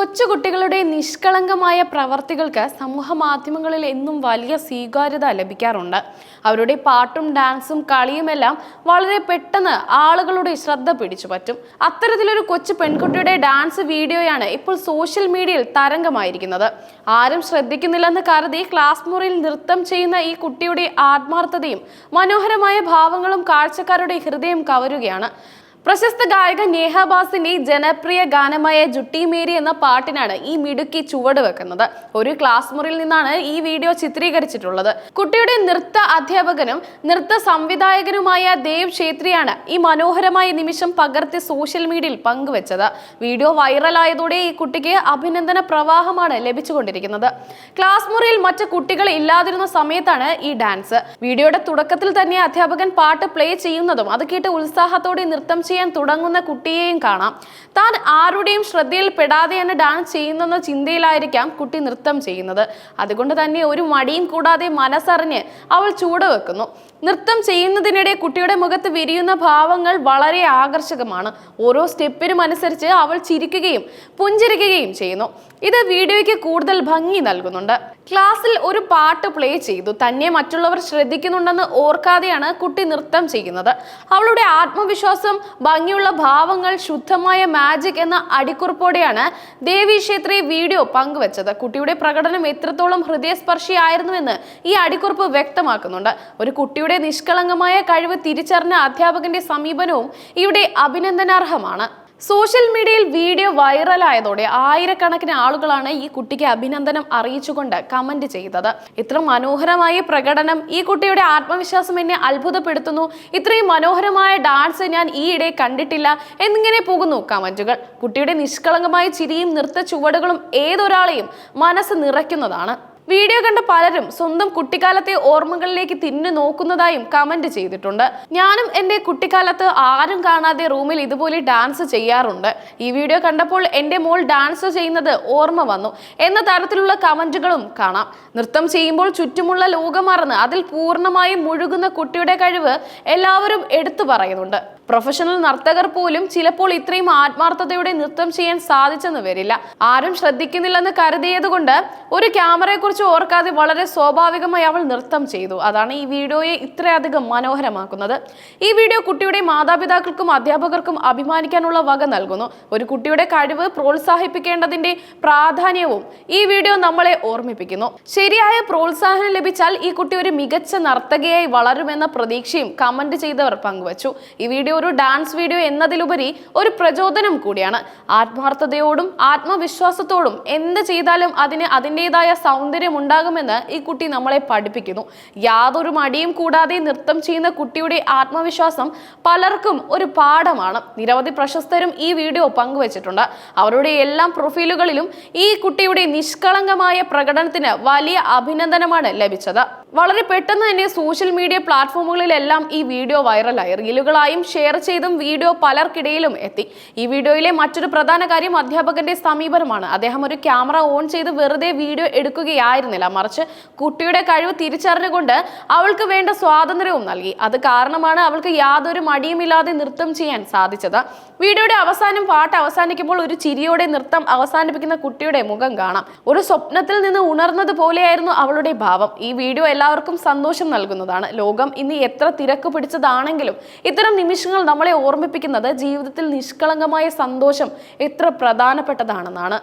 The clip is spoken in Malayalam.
കൊച്ചുകുട്ടികളുടെ നിഷ്കളങ്കമായ പ്രവർത്തികൾക്ക് സമൂഹ മാധ്യമങ്ങളിൽ എന്നും വലിയ സ്വീകാര്യത ലഭിക്കാറുണ്ട്. അവരുടെ പാട്ടും ഡാൻസും കളിയുമെല്ലാം വളരെ പെട്ടെന്ന് ആളുകളുടെ ശ്രദ്ധ പിടിച്ചു പറ്റും. അത്തരത്തിലൊരു കൊച്ചു പെൺകുട്ടിയുടെ ഡാൻസ് വീഡിയോയാണ് ഇപ്പോൾ സോഷ്യൽ മീഡിയയിൽ തരംഗമായിരിക്കുന്നത്. ആരും ശ്രദ്ധിക്കുന്നില്ലെന്ന് കരുതി ക്ലാസ് മുറിയിൽ നൃത്തം ചെയ്യുന്ന ഈ കുട്ടിയുടെ ആത്മാർത്ഥതയും മനോഹരമായ ഭാവങ്ങളും കാഴ്ചക്കാരുടെ ഹൃദയം കവരുകയാണ്. പ്രശസ്ത ഗായക നേഹ ബാസിന്റെ ജനപ്രിയ ഗാനമായ ജുട്ടി മേരി എന്ന പാട്ടിനാണ് ഈ മിടുക്കി ചുവട് വെക്കുന്നത്. ഒരു ക്ലാസ് മുറിയിൽ നിന്നാണ് ഈ വീഡിയോ ചിത്രീകരിച്ചിട്ടുള്ളത്. കുട്ടിയുടെ നൃത്ത അധ്യാപകനും നൃത്ത സംവിധായകനുമായ ദേവ് ഛേത്രിയാണ് ഈ മനോഹരമായ നിമിഷം പകർത്തി സോഷ്യൽ മീഡിയയിൽ പങ്കുവച്ചത്. വീഡിയോ വൈറലായതോടെ ഈ കുട്ടിക്ക് അഭിനന്ദന പ്രവാഹമാണ് ലഭിച്ചുകൊണ്ടിരിക്കുന്നത്. ക്ലാസ് മുറിയിൽ മറ്റ് കുട്ടികൾ ഇല്ലാതിരുന്ന സമയത്താണ് ഈ ഡാൻസ്. വീഡിയോയുടെ തുടക്കത്തിൽ തന്നെ അധ്യാപകൻ പാട്ട് പ്ലേ ചെയ്യുന്നതും അത് കേട്ട് ഉത്സാഹത്തോടെ നൃത്തം ചെയ്യാൻ തുടങ്ങുന്ന കുട്ടിയെയും കാണാം. താൻ ആരുടെയും ശ്രദ്ധയിൽപ്പെടാതെ തന്നെ ഡാൻസ് ചെയ്യുന്നെന്ന ചിന്തയിലായിരിക്കാം കുട്ടി നൃത്തം ചെയ്യുന്നത്. അതുകൊണ്ട് തന്നെ ഒരു മടിയും കൂടാതെ മനസ്സറിഞ്ഞ് അവൾ ചൂട് വെക്കുന്നു. നൃത്തം ചെയ്യുന്നതിനിടെ കുട്ടിയുടെ മുഖത്ത് വിരിയുന്ന ഭാവങ്ങൾ വളരെ ആകർഷകമാണ്. ഓരോ സ്റ്റെപ്പിനും അനുസരിച്ച് അവൾ ചിരിക്കുകയും പുഞ്ചിരിക്കുകയും ചെയ്യുന്നു. ഇത് വീഡിയോയ്ക്ക് കൂടുതൽ ഭംഗി നൽകുന്നുണ്ട്. ക്ലാസ്സിൽ ഒരു പാട്ട് പ്ലേ ചെയ്തു. തന്നെ മറ്റുള്ളവർ ശ്രദ്ധിക്കുന്നുണ്ടെന്ന് ഓർക്കാതെയാണ് കുട്ടി നൃത്തം ചെയ്യുന്നത്. അവളുടെ ആത്മവിശ്വാസം ഭംഗിയുള്ള ഭാവങ്ങൾ ശുദ്ധമായ മാജിക് എന്ന അടിക്കുറിപ്പോടെയാണ് ദേവി ക്ഷേത്രി വീഡിയോ പങ്കുവച്ചത്. കുട്ടിയുടെ പ്രകടനം എത്രത്തോളം ഹൃദയസ്പർശിയായിരുന്നുവെന്ന് ഈ അടിക്കുറിപ്പ് വ്യക്തമാക്കുന്നുണ്ട്. ഒരു കുട്ടിയുടെ നിഷ്കളങ്കമായ കഴിവ് തിരിച്ചറിഞ്ഞ അധ്യാപകന്റെ സമീപനവും ഇവിടെ അഭിനന്ദനാർഹമാണ്. സോഷ്യൽ മീഡിയയിൽ വീഡിയോ വൈറലായതോടെ ആയിരക്കണക്കിന് ആളുകളാണ് ഈ കുട്ടിക്ക് അഭിനന്ദനം അറിയിച്ചുകൊണ്ട് കമന്റ് ചെയ്തത്. ഇത്ര മനോഹരമായ പ്രകടനം ഈ കുട്ടിയുടെ ആത്മവിശ്വാസം എന്നെ അത്ഭുതപ്പെടുത്തുന്നു. ഇത്രയും മനോഹരമായ ഡാൻസ് ഞാൻ ഈയിടെ കണ്ടിട്ടില്ല. എന്നിങ്ങനെ പോകുന്നു കമന്റുകൾ. കുട്ടിയുടെ നിഷ്കളങ്കമായ ചിരിയും നൃത്ത ചുവടുകളും ഏതൊരാളെയും മനസ്സ് നിറയ്ക്കുന്നതാണ്. വീഡിയോ കണ്ട പലരും സ്വന്തം കുട്ടിക്കാലത്തെ ഓർമ്മകളിലേക്ക് തിന്നു നോക്കുന്നതായും കമന്റ് ചെയ്തിട്ടുണ്ട്. ഞാനും എന്റെ കുട്ടിക്കാലത്ത് ആരും കാണാതെ റൂമിൽ ഇതുപോലെ ഡാൻസ് ചെയ്യാറുണ്ട്. ഈ വീഡിയോ കണ്ടപ്പോൾ എന്റെ മോൾ ഡാൻസ് ചെയ്യുന്നത് ഓർമ്മ വന്നു. എന്ന തരത്തിലുള്ള കമന്റുകളും കാണാം. നൃത്തം ചെയ്യുമ്പോൾ ചുറ്റുമുള്ള ലോകം മറന്ന് അതിൽ പൂർണമായും മുഴുകുന്ന കുട്ടിയുടെ കഴിവ് എല്ലാവരും എടുത്തു പറയുന്നുണ്ട്. പ്രൊഫഷണൽ നർത്തകർ പോലും ചിലപ്പോൾ ഇത്രയും ആത്മാർത്ഥതയോടെ നൃത്തം ചെയ്യാൻ സാധിച്ചെന്ന് വരില്ല. ആരും ശ്രദ്ധിക്കുന്നില്ലെന്ന് കരുതിയത് കൊണ്ട് ഒരു ക്യാമറയെക്കുറിച്ച് ഓർക്കാതെ വളരെ സ്വാഭാവികമായി അവൾ നൃത്തം ചെയ്തു. അതാണ് ഈ വീഡിയോയെ ഇത്രയധികം മനോഹരമാക്കുന്നത്. ഈ വീഡിയോ കുട്ടിയുടെ മാതാപിതാക്കൾക്കും അധ്യാപകർക്കും അഭിമാനിക്കാനുള്ള വക നൽകുന്നു. ഒരു കുട്ടിയുടെ കഴിവ് പ്രോത്സാഹിപ്പിക്കേണ്ടതിന്റെ പ്രാധാന്യവും ഈ വീഡിയോ നമ്മളെ ഓർമ്മിപ്പിക്കുന്നു. ശരിയായ പ്രോത്സാഹനം ലഭിച്ചാൽ ഈ കുട്ടി ഒരു മികച്ച നർത്തകയായി വളരുമെന്ന പ്രതീക്ഷയും കമന്റ് ചെയ്തവർ പങ്കുവച്ചു. ഈ വീഡിയോ ഒരു ഡാൻസ് വീഡിയോ എന്നതിലുപരി ഒരു പ്രചോദനം കൂടിയാണ്. ആത്മാർത്ഥതയോടും ആത്മവിശ്വാസത്തോടും എന്ത് ചെയ്താലും അതിന് അതിന്റെതായ സൗന്ദര്യം ഉണ്ടാകുമെന്ന് ഈ കുട്ടി നമ്മളെ പഠിപ്പിക്കുന്നു. യാതൊരു മടിയും കൂടാതെ നൃത്തം ചെയ്യുന്ന കുട്ടിയുടെ ആത്മവിശ്വാസം പലർക്കും ഒരു പാഠമാണ്. നിരവധി പ്രശസ്തരും ഈ വീഡിയോ പങ്കുവച്ചിട്ടുണ്ട്. അവരുടെ എല്ലാം പ്രൊഫൈലുകളിലും ഈ കുട്ടിയുടെ നിഷ്കളങ്കമായ പ്രകടനത്തിന് വലിയ അഭിനന്ദനമാണ് ലഭിച്ചത്. വളരെ പെട്ടെന്ന് തന്നെ സോഷ്യൽ മീഡിയ പ്ലാറ്റ്ഫോമുകളിലെല്ലാം ഈ വീഡിയോ വൈറലായി റീലുകളായും ഷെയർ ചെയ്തും വീഡിയോ പലർക്കിടയിലും എത്തി. ഈ വീഡിയോയിലെ മറ്റൊരു പ്രധാന കാര്യം അധ്യാപകന്റെ സമീപനമാണ്. അദ്ദേഹം ഒരു ക്യാമറ ഓൺ ചെയ്ത് വെറുതെ വീഡിയോ എടുക്കുകയായിരുന്നില്ല. മറിച്ച് കുട്ടിയുടെ കഴിവ് തിരിച്ചറിഞ്ഞുകൊണ്ട് അവൾക്ക് വേണ്ട സ്വാതന്ത്ര്യവും നൽകി. അത് കാരണമാണ് അവൾക്ക് യാതൊരു മടിയുമില്ലാതെ നൃത്തം ചെയ്യാൻ സാധിച്ചത്. വീഡിയോയുടെ അവസാനം പാട്ട് അവസാനിക്കുമ്പോൾ ഒരു ചിരിയോടെ നൃത്തം അവസാനിപ്പിക്കുന്ന കുട്ടിയുടെ മുഖം കാണാം. ഒരു സ്വപ്നത്തിൽ നിന്ന് ഉണർന്നത് പോലെയായിരുന്നു അവളുടെ ഭാവം. ഈ വീഡിയോ എല്ലാവർക്കും സന്തോഷം നൽകുന്നതാണ്. ലോകം ഇനി എത്ര തിരക്ക് പിടിച്ചതാണെങ്കിലും ഇത്തരം നിമിഷങ്ങൾ നമ്മളെ ഓർമ്മിപ്പിക്കുന്നത് ജീവിതത്തിൽ നിഷ്കളങ്കമായ സന്തോഷം എത്ര പ്രധാനപ്പെട്ടതാണെന്നാണ്.